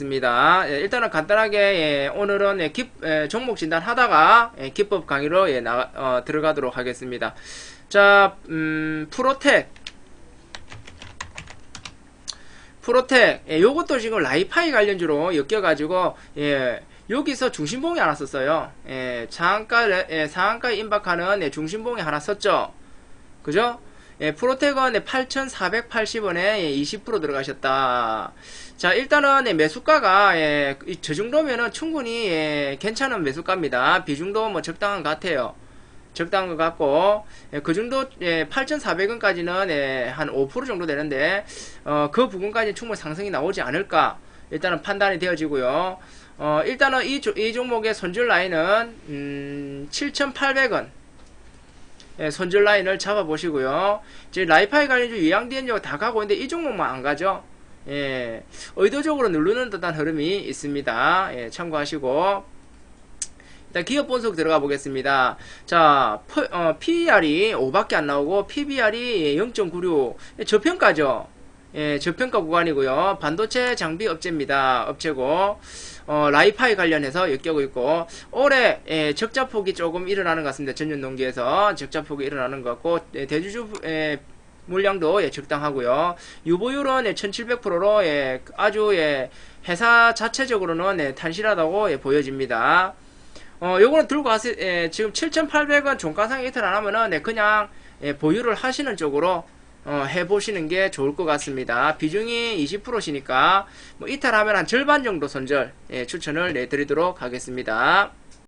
있습니다. 예, 일단은 간단하게 예, 오늘은 예, 기- 예, 종목 진단 하다가 예, 기법 강의로 예, 나, 어, 들어가도록 하겠습니다. 자, 음, 프로텍. 프로텍. 예, 요것도 지금 라이파이 관련주로 엮여가지고, 예, 여기서 중심봉이 하나 썼어요. 예, 상한가, 예, 상한가에 임박하는 예, 중심봉이 하나 썼죠. 그죠? 예, 프로텍은 8,480원에 20% 들어가셨다. 자, 일단은 예, 매수가가 예, 이- 저 정도면은 충분히 예, 괜찮은 매수가입니다. 비중도 뭐 적당한 것 같아요. 적당한 것 같고 예, 그 정도 8,400원까지는 예, 한 5% 정도 되는데 어, 그 부분까지 충분히 상승이 나오지 않을까 일단은 판단이 되어지고요. 어, 일단은 이, 조- 이 종목의 손절 라인은 음, 7,800원 예, 손절 라인을 잡아보시고요. 이제 라이파이 관련주 유양디엔저가 다 가고 있는데 이 종목만 안 가죠. 예, 의도적으로 누르는 듯한 흐름이 있습니다. 예, 참고하시고. 일단 기업 분석 들어가 보겠습니다. 자, 퍼- 어, PER이 5밖에 안 나오고 PBR이 0.96 저평가죠. 예, 저평가 구간이고요. 반도체 장비 업체입니다. 업체고 어, 라이파이 관련해서 엮이고 있고 올해 예, 적자폭이 조금 일어나는 것 같습니다. 전년 동기에서 적자폭이 일어나는 것 같고 예, 대주주 예, 물량도 예, 적당하고요. 유보율은 예, 1700%로 예, 아주 예, 회사 자체적으로는 예, 탄실하다고 예, 보여집니다. 어, 요거는 들고 가서 예, 지금 7,800원 종가상에 이탈 안 하면은 네, 그냥 예, 보유를 하시는 쪽으로 어, 해보시는 게 좋을 것 같습니다. 비중이 20%시니까 뭐 이탈하면 한 절반 정도 손절 예, 추천을 내드리도록 하겠습니다.